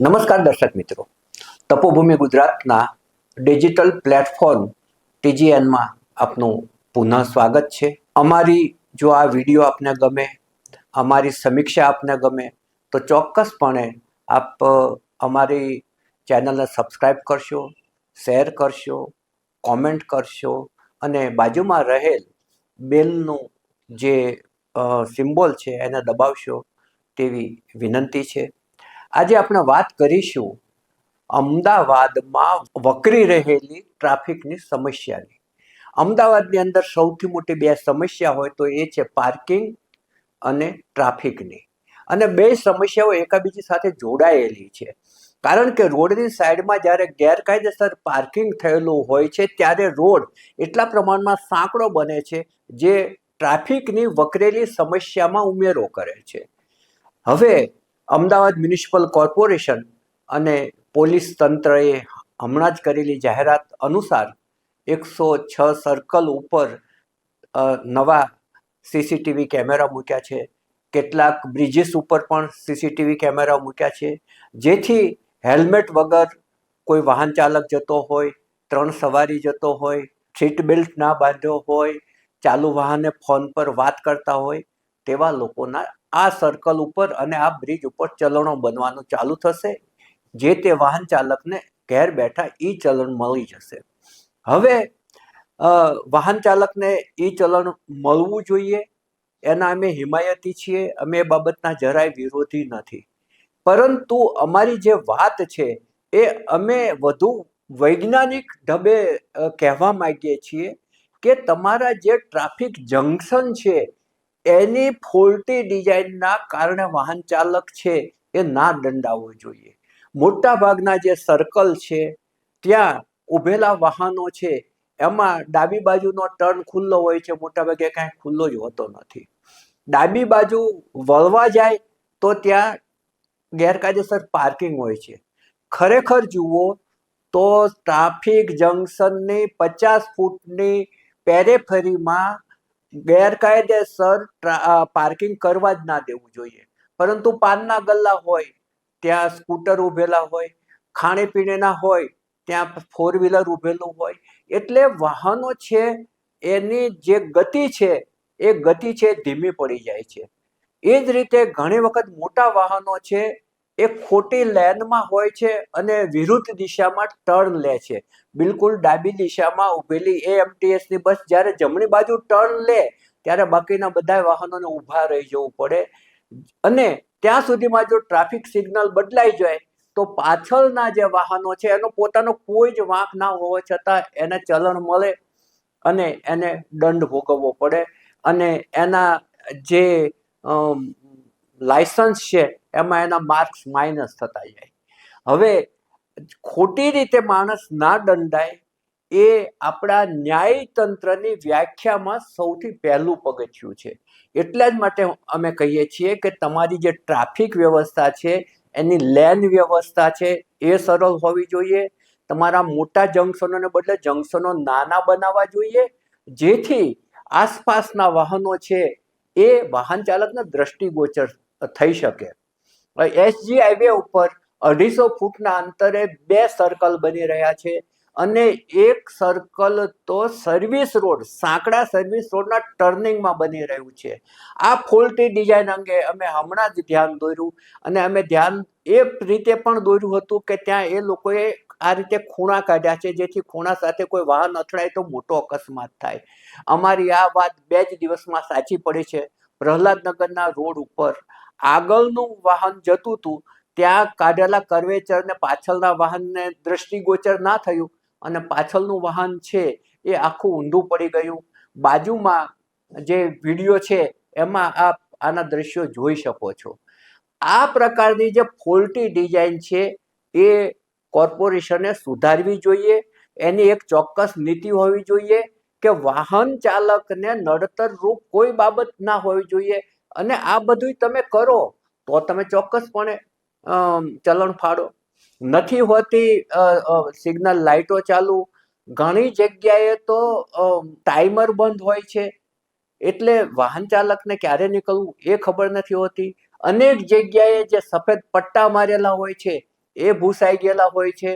નમસ્કાર દર્શક મિત્રો. તપોભૂમિ ગુજરાતના ડિજિટલ પ્લેટફોર્મ ટીજીએનમાં આપનું પુનઃ સ્વાગત છે. અમારી જો આ વીડિયો આપને ગમે, અમારી સમીક્ષા આપને ગમે, તો ચોક્કસપણે આપ અમારી ચેનલને સબસ્ક્રાઈબ કરશો, શેર કરશો, કોમેન્ટ કરશો અને બાજુમાં રહેલ બેલનું જે સિમ્બોલ છે એને દબાવશો તેવી વિનંતી છે. આજે આપણે વાત કરીશું અમદાવાદમાં વકરી રહેલી ટ્રાફિકની સમસ્યાની. અમદાવાદની અંદર સૌથી મોટી બે સમસ્યા હોય તો એ છે પાર્કિંગ અને ટ્રાફિકની. અને બે સમસ્યાઓ એકાબીજી સાથે જોડાયેલી છે. કારણ કે રોડની સાઈડમાં જ્યારે ગેરકાયદેસર પાર્કિંગ થયેલું હોય છે, ત્યારે રોડ એટલા પ્રમાણમાં સાંકડો બને છે જે ટ્રાફિકની વકરેલી સમસ્યામાં ઉમેરો કરે છે. હવે અમદાવાદ મ્યુનિસિપલ કોર્પોરેશન અને પોલીસ તંત્રએ હમણાં જ કરેલી જાહેરાત અનુસાર એકસો છ સર્કલ ઉપર નવા સીસીટીવી કેમેરા મૂક્યા છે. કેટલાક બ્રિજીસ ઉપર પણ સીસીટીવી કેમેરા મૂક્યા છે. જેથી હેલ્મેટ વગર કોઈ વાહન ચાલક જતો હોય, ત્રણ સવારી જતો હોય, સીટ બેલ્ટ ના બાંધ્યો હોય, ચાલુ વાહને ફોન પર વાત કરતા હોય, તેવા લોકોના આ સર્કલ ઉપર અને આ બ્રિજ ઉપર ચલણો બનવાનું ચાલુ થશે. જે તે વાહન ચાલકને ઘેર બેઠા ઈ ચલણ મળી જશે. હવે વાહન ચાલકને ઈ ચલણ મળવું જોઈએ. એના અમે હિમાયતી છીએ. અમે એ બાબતના જરાય વિરોધી નથી. પરંતુ અમારી જે વાત છે, એ અમે વધુ વૈજ્ઞાનિક ઢબે કહેવા માંગીએ છીએ કે તમારા જે ટ્રાફિક જંકશન છે એની ફોલ્ટી ડિઝાઇનના કારણે વાહન ચાલક છે એ ના દંડાવવો જોઈએ. મોટા ભાગના જે સર્કલ છે, ત્યાં ઊભેલા વાહનો છે, એમાં ડાબી બાજુનો ટર્ન ખુલ્લો હોય છે મોટા ભાગે કાંઈ ખુલ્લો જ હોતો નથી. ડાબી બાજુ વળવા જાય તો ત્યાં ગેરકાયદેસર પાર્કિંગ હોય છે. ખરેખર જુઓ તો ટ્રાફિક જંકશનની પચાસ ફૂટની પેરેફરીમાં ગેરકાયદેસર પાર્કિંગ કરવા જ ના દેવું જોઈએ. પરંતુ પાનના ગલ્લા હોય, ત્યાં સ્કૂટર ઊભેલા હોય, ખાણીપીણીના હોય, ત્યાં ફોર વ્હીલર ઊભેલું હોય, એટલે વાહનો છે, એની જે ગતિ છે, એ ગતિ છે ધીમી પડી જાય છે. એ જ રીતે ઘણી વખત મોટા વાહનો છે એ ખોટી લેનમાં હોય છે અને વિરુદ્ધ દિશામાં ટર્ન લે છે. બિલકુલ ડાબી દિશામાં ઊભેલી એ ની બસ જ્યારે જમણી બાજુ ટર્ન લે, ત્યારે બાકીના બધા વાહનોને ઊભા રહી જવું પડે. અને ત્યાં સુધીમાં જો ટ્રાફિક સિગ્નલ બદલાઈ જાય, તો પાછળના જે વાહનો છે, એનો પોતાનો કોઈ જ વાંક ના હોવા છતાં એને ચલણ મળે અને એને દંડ ભોગવવો પડે. અને એના જે લાયસન્સ છે એમાં એના માર્ક્સ માઇનસ થતા જાય. હવે ખોટી રીતે માણસ ના દંડાય એ આપણા ન્યાયતંત્રની વ્યાખ્યામાં સૌથી પહેલું પગથિયું છે. એટલા જ માટે અમે કહીએ છીએ કે તમારી જે ટ્રાફિક વ્યવસ્થા છે, એની લેન વ્યવસ્થા છે, એ સરળ હોવી જોઈએ. તમારા મોટા જંકશનોને બદલે જંકશનો નાના બનાવવા જોઈએ. જેથી આસપાસના વાહનો છે એ વાહન ચાલકને દ્રષ્ટિગોચર થઈ શકે. એસજી હાઈવે ઉપર અઢીસો ફૂટના અંતરે બે સર્કલ બની રહ્યા છે અને એક સર્કલ તો સર્વિસ રોડ સાંકડા સર્વિસ રોડના ટર્નિંગમાં બની રહ્યું છે. આ ફોલ્ટી ડિઝાઇન અંગે અમે હમણાં જ ધ્યાન દોર્યું અને અમે ધ્યાન એ રીતે પણ દોર્યું હતું કે ત્યાં એ લોકોએ આ રીતે ખૂણા કાઢ્યા છે, જેથી ખૂણા સાથે કોઈ વાહન અથડાય તો મોટો અકસ્માત થાય. અમારી આ વાત બે જ દિવસમાં સાચી પડી છે. પ્રહલાદનગરના રોડ ઉપર આગળનું વાહન જતું હતું, ત્યાં કાઢેલા કર્વેચરને પાછળના વાહનને દ્રષ્ટિગોચર ના થયું અને પાછળનું વાહન છે એ આખું ઊંધું પડી ગયું. બાજુમાં જે વીડિયો છે એમાં આપ આના દ્રશ્યો જોઈ શકો છો. આ પ્રકારની જે ફોલ્ટી ડિઝાઇન છે એ કોર્પોરેશને સુધારવી જોઈએ, એની એક ચોક્કસ નીતિ હોવી જોઈએ કે વાહન ચાલકને નડતર રૂપ કોઈ બાબત ના હોવી જોઈએ અને આ બધું તમે કરો, તો તમે ચોક્કસપણે ચલણ ફાડો નથી હોતી સિગ્નલ લાઇટો ચાલુ. ઘણી જગ્યાએ તો ટાઈમર બંધ હોય છે. એટલે વાહન ચાલકને ક્યારે નીકળવું એ ખબર નથી હોતી. અનેક જગ્યાએ જે સફેદ પટ્ટા મારેલા હોય છે, એ ભૂસાઈ ગયેલા હોય છે.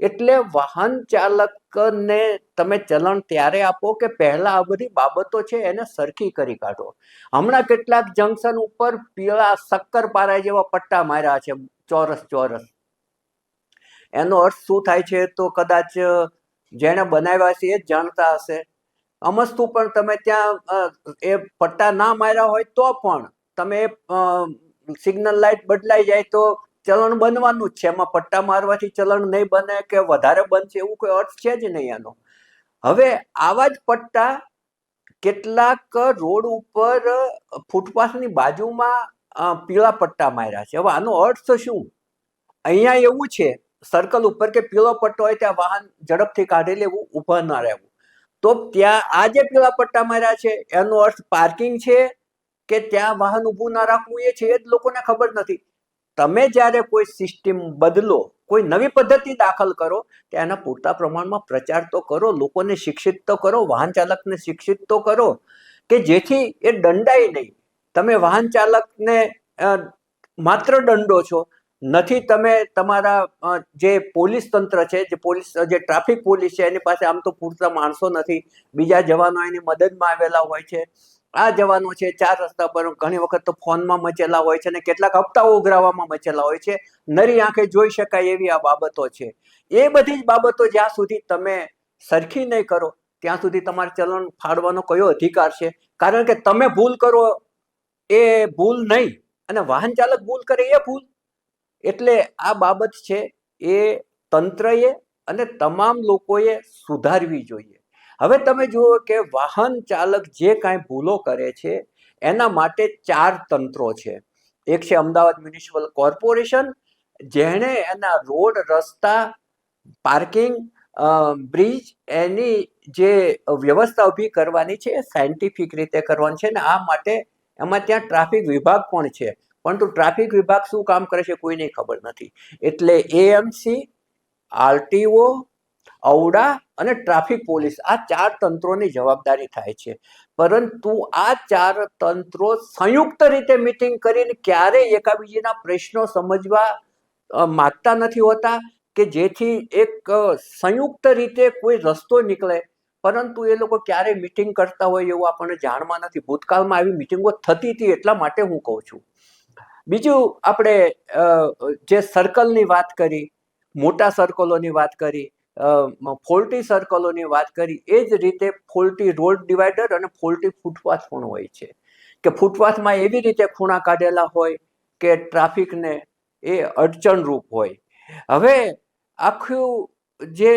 એટલે વાહન ચાલકને તમે ચલણ ત્યારે આપો કે પહેલા આ બધી બાબતો છે એને સરખી કરી કાઢો. હમણાં કેટલાક જંકશન ઉપર પીળા શક્કરપારા જેવા પટ્ટા માર્યા છે, ચોરસ ચોરસ. એનો અર્થ શું થાય છે તો કદાચ જેણે બનાવ્યા છે એ જ જાણતા હશે. અમસ્તુ પણ તમે ત્યાં એ પટ્ટા ના માર્યા હોય તો પણ તમે સિગ્નલ લાઇટ બદલાઈ જાય તો ચલણ બનવાનું જ છે. એમાં પટ્ટા મારવાથી ચલણ નહીં બને કે વધારે બનશે એવું કોઈ અર્થ છે જ નહીં એનો. હવે આવા જ પટ્ટા કેટલાક રોડ ઉપર ફૂટપાથની બાજુમાં પીળા પટ્ટા માર્યા છે. હવે આનો અર્થ શું? અહીંયા એવું છે સર્કલ ઉપર કે પીળો પટ્ટો હોય ત્યાં વાહન ઝડપથી કાઢી લેવું, ઊભા ના રહેવું. તો ત્યાં આ જે પીળા પટ્ટા માર્યા છે, એનો અર્થ પાર્કિંગ છે કે ત્યાં વાહન ઊભું ના રાખવું એ છે એ જ લોકોને ખબર નથી. તમે જ્યારે કોઈ સિસ્ટમ બદલો, કોઈ નવી પદ્ધતિ દાખલ કરો તો એના પૂરતા પ્રમાણમાં પ્રચાર તો કરો, લોકોને શિક્ષિત તો કરો, વાહન ચાલકને શિક્ષિત તો કરો, કે જેથી એ દંડાય નહીં. તમે વાહન ચાલકને માત્ર દંડો છો નથી, તમે તમારા જે પોલીસ તંત્ર છે, જે પોલીસ, જે ટ્રાફિક પોલીસ છે, એની પાસે આમ તો પૂરતા માણસો નથી. બીજા જવાનો એની મદદમાં આવેલા હોય છે. આ જવાનો છે, ચાર રસ્તા પર ઘણી વખત તો ફોનમાં મચેલા હોય છે અને કેટલાક હપ્તાઓ ઉઘરાવવામાં મચેલા હોય છે. નરી આંખે જોઈ શકાય એવી આ બાબતો છે. એ બધી જ બાબતો જ્યાં સુધી તમે સરખી નહીં કરો, ત્યાં સુધી તમારે ચલણ ફાડવાનો કયો અધિકાર છે? કારણ કે તમે ભૂલ કરો એ ભૂલ નહીં. અને વાહન ચાલક ભૂલ કરે એ ભૂલ. એટલે આ બાબત છે, એ તંત્રએ અને તમામ લોકોએ સુધારવી જોઈએ. હવે તમે જુઓ કે વાહન ચાલક જે કાંઈ ભૂલો કરે છે, એના માટે ચાર તંત્રો છે. એક છે અમદાવાદ મ્યુનિસિપલ કોર્પોરેશન, જેણે એના રોડ, રસ્તા, પાર્કિંગ બ્રિજ, એની જે વ્યવસ્થા ઊભી કરવાની છે સાયન્ટિફિક રીતે કરવાની છે ને આ માટે એમાં ત્યાં ટ્રાફિક વિભાગ પણ છે. પરંતુ ટ્રાફિક વિભાગ શું કામ કરે છે કોઈને ખબર નથી. એટલે એએમસી આરટીઓ ઔડા અને ટ્રાફિક પોલીસ આ ચાર તંત્રોની જવાબદારી થાય છે. પરંતુ આ ચાર તંત્રો સંયુક્ત રીતે મિટિંગ કરીને ક્યારેય એકાબીજીના પ્રશ્નો સમજવા માગતા નથી હોતા કે જેથી એક સંયુક્ત રીતે કોઈ રસ્તો નીકળે. પરંતુ એ લોકો ક્યારે મિટિંગ કરતા હોય એવું આપણને જાણમાં નથી. ભૂતકાળમાં આવી મિટિંગો થતી હતી એટલા માટે હું કહું છું. બીજું આપણે જે સર્કલની વાત કરી, મોટા સર્કલોની વાત કરી ફોલ્ટી સર્કલોની વાત કરી, એ જ રીતે ફોલ્ટી રોડ ડિવાઈડર અને ફોલ્ટી ફૂટપાથ પણ હોય છે. કે ફૂટપાથમાં એવી રીતે ખૂણા કાઢેલા હોય કે ટ્રાફિકને એ અડચણરૂપ હોય. હવે આખું જે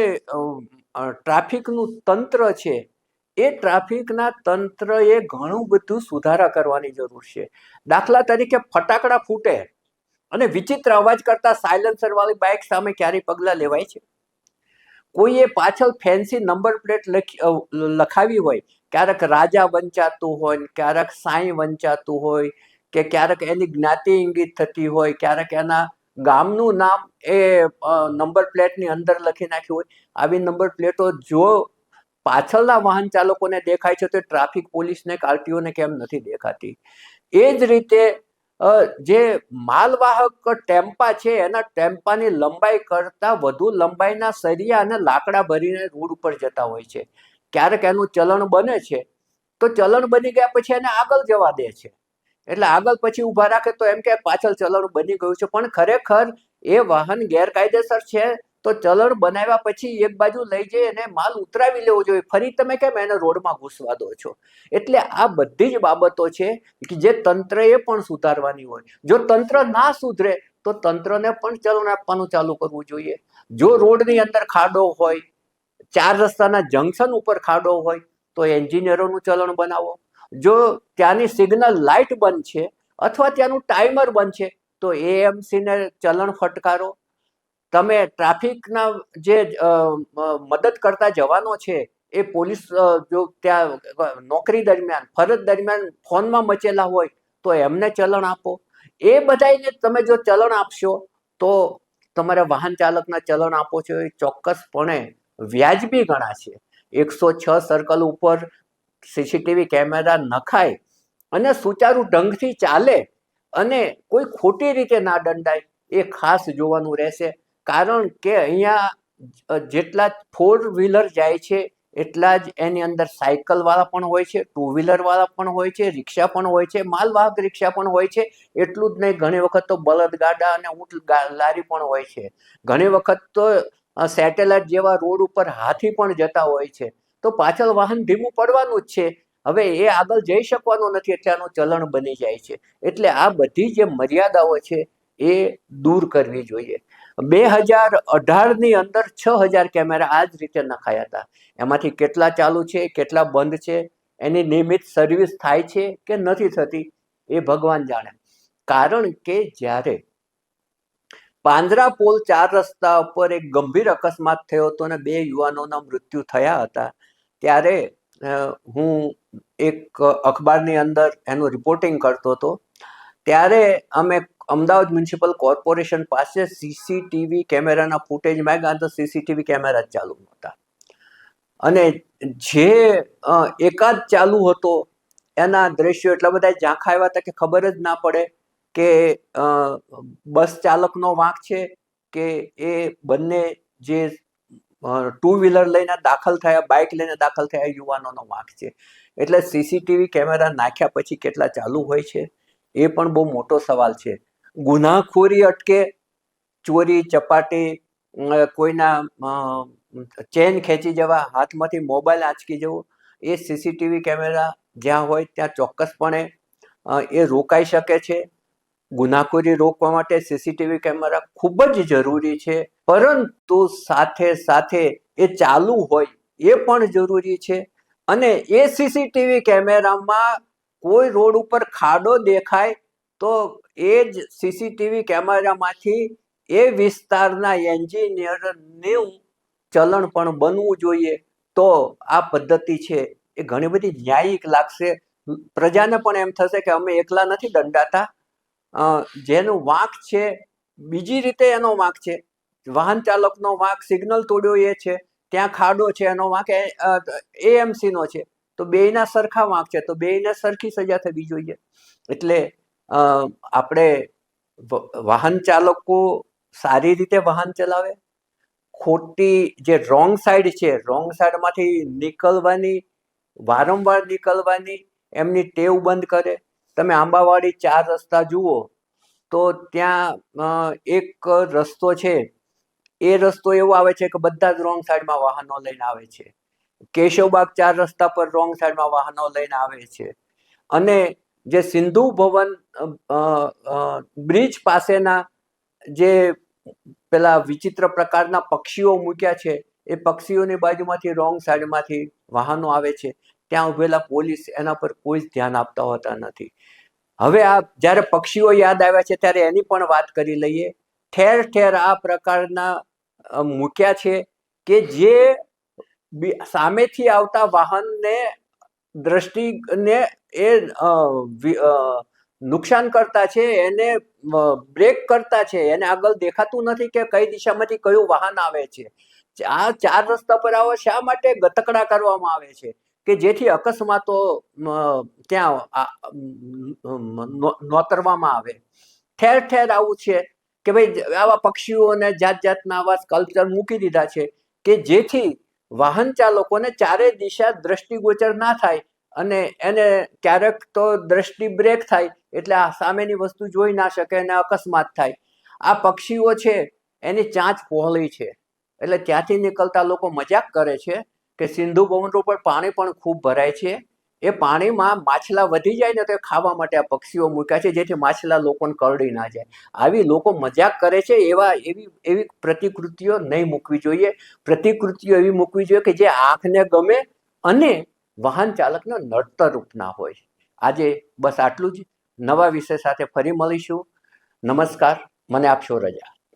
ટ્રાફિકનું તંત્ર છે એ ટ્રાફિકના તંત્રએ ઘણું બધું સુધારા કરવાની જરૂર છે. દાખલા તરીકે ફટાકડા ફૂટે અને વિચિત્ર અવાજ કરતા સાયલન્સરવાળી બાઇક સામે ક્યારેય પગલાં લેવાય છે? કોઈએ પાછળ ફેન્સી નંબર પ્લેટ લખી લખાવી હોય, ક્યારેક રાજા વંચાતું હોય, ક્યારેક સાંઈ વંચાતું હોય, કે ક્યારેક એની જ્ઞાતિ ઇંગિત થતી હોય, ક્યારેક એના ગામનું નામ એ નંબર પ્લેટની અંદર લખી નાખ્યું હોય, આવી નંબર પ્લેટો જો પાછળના વાહન ચાલકોને દેખાય છે તો ટ્રાફિક પોલીસને આરટીઓને કેમ નથી દેખાતી. એ જ રીતે જે માલવાહક ટેમ્પા છે, એના ટેમ્પાની લંબાઈ કરતાં વધુ લંબાઈના સરિયા અને લાકડા ભરીને રોડ ઉપર જતા હોય છે. ક્યારેક એનું ચલણ બને છે, તો ચલણ બની ગયા પછી એને આગળ જવા દે છે. એટલે આગળ પછી ઊભા રાખે તો એમ કે પાછળ ચલણ બની ગયું છે. પણ ખરેખર એ વાહન ગેરકાયદેસર છે તો ચલણ બનાવ્યા પછી એક બાજુ લઈ જઈ અને માલ ઉતરાવી લેવો જોઈએ. ફરી તમે કેમ એને રોડમાં ઘૂસવા દો છો? એટલે આ બધી જ બાબતો છે કે જે તંત્રએ પણ સુધારવાની હોય. જો તંત્ર ના સુધરે, તો તંત્રને પણ ચલણ આપવાનું ચાલુ કરવું જોઈએ. જો રોડની અંદર ખાડો હોય, ચાર રસ્તાના જંકશન ઉપર ખાડો હોય, તો એન્જિનિયરોનું ચલણ બનાવો. જો ત્યાંની સિગ્નલ લાઇટ બંધ છે અથવા ત્યાંનું ટાઈમર બંધ છે, તો એએમસીને ચલણ ફટકારો. તમે ટ્રાફિકના જે મદદ કરતા જવાનો છે, એ પોલીસ જો ત્યાં નોકરી દરમિયાન, ફરજ દરમિયાન ફોનમાં મચેલા હોય, તો એમને ચલણ આપો. એ બધાને તમે જો ચલણ આપશો, તો તમારે વાહન ચાલકના ચલણ આપો છો. એ ચોક્કસપણે વ્યાજબી ગણાશે એકસો છ સર્કલ ઉપર સીસીટીવી કેમેરા નખાય અને સુચારુ ઢંગથી ચાલે અને કોઈ ખોટી રીતે ના દંડાય, એ ખાસ જોવાનું રહેશે. કારણ કે અહીંયા જેટલા ફોર વ્હીલર જાય છે, એટલા જ એની અંદર સાયકલ વાળા પણ હોય છે ટુ વ્હીલર વાળા પણ હોય છે, રિક્ષા પણ હોય છે, માલવાહક રિક્ષા પણ હોય છે, એટલું જ નહીં, ઘણી વખત તો બળદગાડા અને ઊંટ લારી પણ હોય છે. ઘણી વખત તો સેટેલાઇટ જેવા રોડ ઉપર હાથી પણ જતા હોય છે. તો પાછળ વાહન ધીમું પડવાનું જ છે. હવે એ આગળ જઈ શકવાનું નથી, એટલે આનું ચલણ બની જાય છે. એટલે આ બધી જે મર્યાદાઓ છે એ દૂર કરવી જોઈએ. બે હજાર અઢારની અંદર છ હજાર કેમેરા આ જ રીતે નખાયા હતા. એમાંથી કેટલા ચાલુ છે, કેટલા બંધ છે, એની નિયમિત સર્વિસ થાય છે કે નથી થતી એ ભગવાન જાણે. કારણ કે જ્યારે પાંદરા પોલ ચાર રસ્તા ઉપર એક ગંભીર અકસ્માત થયો હતો અને બે યુવાનોના મૃત્યુ થયા હતા, ત્યારે હું એક અખબારની અંદર એનું રિપોર્ટિંગ કરતો હતો. ત્યારે અમે અમદાવાદ મ્યુનિસિપલ કોર્પોરેશન પાસે સીસીટીવી કેમેરાના ફૂટેજ માંગ્યા તો સીસીટીવી કેમેરા ચાલુ નહોતા અને જે એકાદ ચાલુ હતો, એના દ્રશ્યો એટલા બધા ઝાંખા આવ્યા હતા કે ખબર જ ના પડે કે બસ ચાલકનો વાંક છે કે એ બંને જે ટુ વ્હીલર લઈને દાખલ થયા બાઇક લઈને દાખલ થયા યુવાનોનો વાંક છે. એટલે સીસીટીવી કેમેરા નાખ્યા પછી કેટલા ચાલુ હોય છે, એ પણ બહુ મોટો સવાલ છે. ગુનાખોરી અટકે, ચોરી, ચપાટી કોઈના ચેન ખેંચી જવા, હાથમાંથી મોબાઈલ આંચકી જવો, એ સીસીટીવી કેમેરા જ્યાં હોય ત્યાં ચોક્કસપણે એ રોકાઈ શકે છે. ગુનાખોરી રોકવા માટે સીસીટીવી કેમેરા ખૂબ જ જરૂરી છે, પરંતુ સાથે સાથે એ ચાલુ હોય એ પણ જરૂરી છે. અને એ સીસીટીવી કેમેરામાં કોઈ રોડ ઉપર ખાડો દેખાય તો એ જ સીસીટીવી કેમેરામાંથી એ વિસ્તારના એન્જિનિયરનું ચલણ પણ બનવું જોઈએ. તો આ પદ્ધતિ છે એ ઘણી બધી ન્યાયિક લાગશે. પ્રજાને પણ એમ થશે કે અમે એકલા નથી દંડાતા. જેનું વાંક છે, બીજી રીતે એનો વાંક છે. વાહન ચાલકનો વાંક, સિગ્નલ તોડ્યો એ છે, ત્યાં ખાડો છે એનો વાંક એએમસીનો છે. તો બેયના સરખા વાંક છે. તો બેયને સરખી સજા થવી જોઈએ. એટલે આપણે વાહન ચાલકો સારી રીતે વાહન ચલાવે? ખોટી જે રોંગ સાઈડ છે રોંગ સાઈડમાંથી નીકળવાની, વારંવાર નીકળવાની, એમની ટેવ બંધ કરે. તમે આંબાવાડી ચાર રસ્તા જુઓ, તો ત્યાં એક રસ્તો છે. એ રસ્તો એવો આવે છે કે બધા જ રોંગ સાઈડમાં વાહનો લઈને આવે છે. કેશવબાગ ચાર રસ્તા પર રોંગ સાઈડમાં વાહનો લઈને આવે છે. અને જે સિંધુ ભવન બ્રિજ પાસેના જે પેલા વિચિત્ર પ્રકારના પક્ષીઓ મૂક્યા છે, એ પક્ષીઓની બાજુમાંથી, રોંગ સાઈડમાંથી વાહનો આવે છે. ત્યાં ઉભેલા પોલીસ એના પર કોઈ જ ધ્યાન આપતા હોતા નથી. હવે આ જ્યારે પક્ષીઓ યાદ આવ્યા છે, ત્યારે એની પણ વાત કરી લઈએ. ઠેર ઠેર આ પ્રકારના મૂક્યા છે કે જે સામેથી આવતા વાહનને, દ્રષ્ટિને એ નુકસાન કરતા છે, એને બ્રેક કરતા છે, એને આગળ દેખાતું નથી કે કઈ દિશામાંથી કયું વાહન આવે છે. આ ચાર રસ્તા પર આવો શા માટે ગતકડા કરવામાં આવે છે? કે જેથી અકસ્માતો ત્યાં નોતરવામાં આવે. ઠેર ઠેર આવું છે કે ભાઈ, આવા પક્ષીઓને જાત જાતના આવા સ્કલ્પચર મૂકી દીધા છે કે જેથી વાહન ચાલકોને ચારે દિશા દ્રષ્ટિગોચર ના થાય અને એને ક્યારેક તો દ્રષ્ટિ બ્રેક થાય એટલે આ સામેની વસ્તુ જોઈ ના શકે અને અકસ્માત થાય. આ પક્ષીઓ છે, એની ચાંચ પહોળી છે. એટલે ત્યાંથી નીકળતા લોકો મજાક કરે છે કે સિંધુ ભવન ઉપર પાણી પણ ખૂબ ભરાય છે. એ પાણીમાં માછલા વધી જાય ને તો ખાવા માટે આ પક્ષીઓ મૂક્યા છે, જેથી માછલા લોકોને કરડી ના જાય. આવી લોકો મજાક કરે છે, એવા એવી એવી પ્રતિકૃતિઓ નહીં મૂકવી જોઈએ. પ્રતિકૃતિઓ એવી મૂકવી જોઈએ કે જે આંખને ગમે અને વાહન ચાલકનો નડતર રૂપના હોય. આજે બસ આટલું જ. નવા વિષય સાથે ફરી મળીશું. નમસ્કાર. મને આપશો રજા.